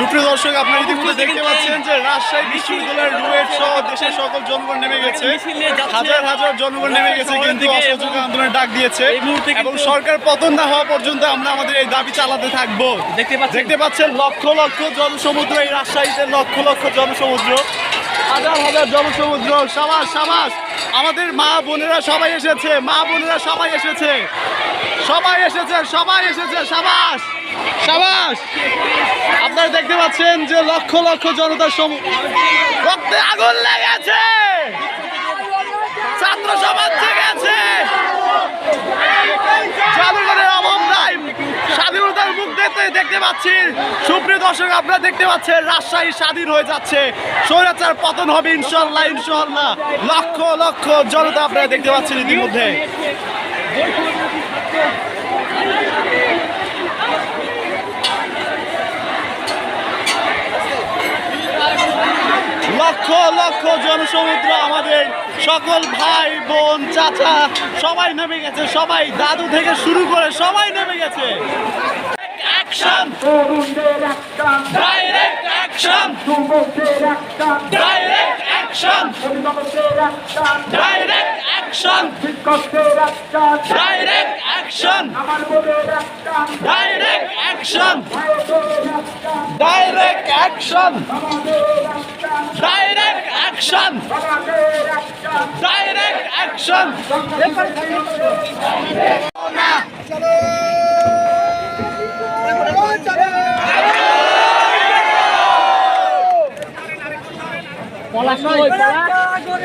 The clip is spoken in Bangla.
সুপ্রিয় দর্শক আপনারা ইতিমধ্যে দেখতে পাচ্ছেন যে রাজশাহী বিশ্ববিদ্যালয়ের রুয়েট সহ দেশের সকল জনগণ নেমে গেছে। নিয়ে যাচ্ছে। হাজার হাজার জনগণ নেমে গেছে কিন্তু অসহযোগ আন্দোলনের ডাক দিয়েছে। এবং সরকার পতন না হওয়া পর্যন্ত আমরা আমাদের এই দাবি চালাতে থাকব। দেখতে পাচ্ছেন। দেখতে পাচ্ছেন লক্ষ লক্ষ জনসমুদ্র এই রাজশাহীতে লক্ষ লক্ষ জনসমুদ্র। হাজার হাজার জনসমুদ্র, সাবাস সাবাস। আমাদের মা বোনেরা সবাই এসেছে, মা বোনেরা সবাই এসেছে। সবাই এসেছে সবাই এসেছে, সাবাস সাবাস। আপনারা দেখতে পাচ্ছেন যে লক্ষ লক্ষ জনতার রক্তে আগুন লেগেছে। পাচ্ছি সুপ্রিয় দর্শক, আপনারা দেখতে পাচ্ছেন, রাজশাহী স্বাধীন হয়ে যাচ্ছে। স্বৈরাচার পতন হবে ইনশাল্লাহ ইনশাল্লাহ লক্ষ লক্ষ জনতা আপনারা দেখতে পাচ্ছেন ইতিমধ্যে। লক্ষ লক্ষ জনসমুদ্র আমাদের। সকল ভাই, বোন, চাচা, সবাই নেমে গেছে, সবাই দাদু থেকে শুরু করে সবাই নেমে গেছে। একটা ডাইরেক্ট অ্যাকশন যুবকদের একটা ডাইরেক্ট অ্যাকশন অভিভাবকদের একটা ডাইরেক্ট অ্যাকশন শিক্ষকদের একটা ডাইরেক্ট অ্যাকশন আমার বোনের একটা direct action direct action direct action direct action পলাশ আগুন